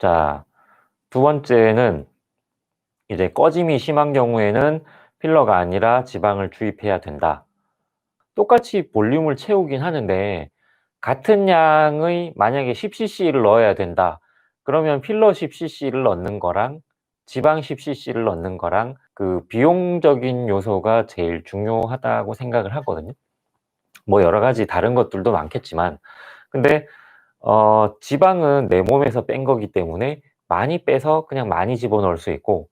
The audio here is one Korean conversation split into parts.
자, 두 번째는 이제 꺼짐이 심한 경우에는 필러가 아니라 지방을 주입해야 된다. 똑같이 볼륨을 채우긴 하는데 같은 양의 만약에 10cc를 넣어야 된다. 그러면 필러 10cc를 넣는 거랑 지방 10cc를 넣는 거랑 그 비용적인 요소가 제일 중요하다고 생각을 하거든요. 뭐 여러 가지 다른 것들도 많겠지만 근데 어 지방은 내 몸에서 뺀 거기 때문에 많이 빼서 그냥 많이 집어넣을 수 있고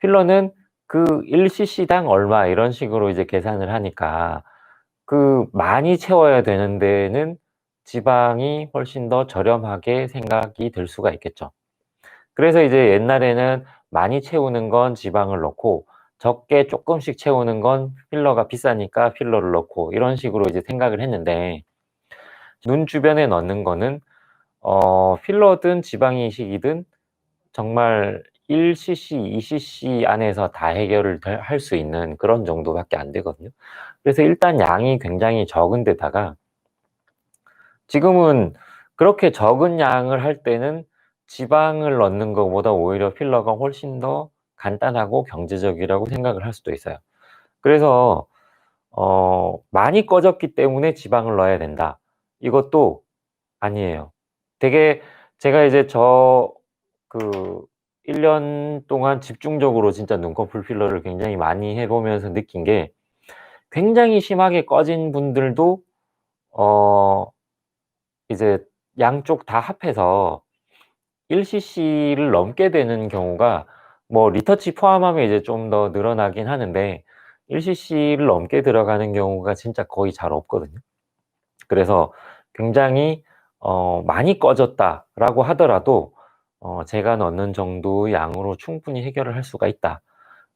필러는 그 1cc당 얼마 이런 식으로 이제 계산을 하니까 그 많이 채워야 되는 데는 지방이 훨씬 더 저렴하게 생각이 들 수가 있겠죠. 그래서 이제 옛날에는 많이 채우는 건 지방을 넣고 적게 조금씩 채우는 건 필러가 비싸니까 필러를 넣고 이런 식으로 이제 생각을 했는데 눈 주변에 넣는 거는 어 필러든 지방 이식이든 정말 1cc, 2cc 안에서 다 해결을 할 수 있는 그런 정도밖에 안 되거든요. 그래서 일단 양이 굉장히 적은 데다가 지금은 그렇게 적은 양을 할 때는 지방을 넣는 것보다 오히려 필러가 훨씬 더 간단하고 경제적이라고 생각을 할 수도 있어요. 그래서 어 많이 꺼졌기 때문에 지방을 넣어야 된다. 이것도 아니에요. 되게 제가 이제 저 그 1년 동안 집중적으로 진짜 눈꺼풀 필러를 굉장히 많이 해 보면서 느낀 게 굉장히 심하게 꺼진 분들도 어 이제 양쪽 다 합해서 1cc를 넘게 되는 경우가 뭐 리터치 포함하면 이제 좀 더 늘어나긴 하는데 1cc를 넘게 들어가는 경우가 진짜 거의 잘 없거든요. 그래서 굉장히 어 많이 꺼졌다라고 하더라도 어 제가 넣는 정도의 양으로 충분히 해결을 할 수가 있다.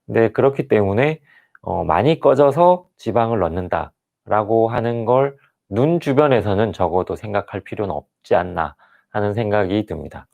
근데 그렇기 때문에 어 많이 꺼져서 지방을 넣는다라고 하는 걸 눈 주변에서는 적어도 생각할 필요는 없지 않나 하는 생각이 듭니다.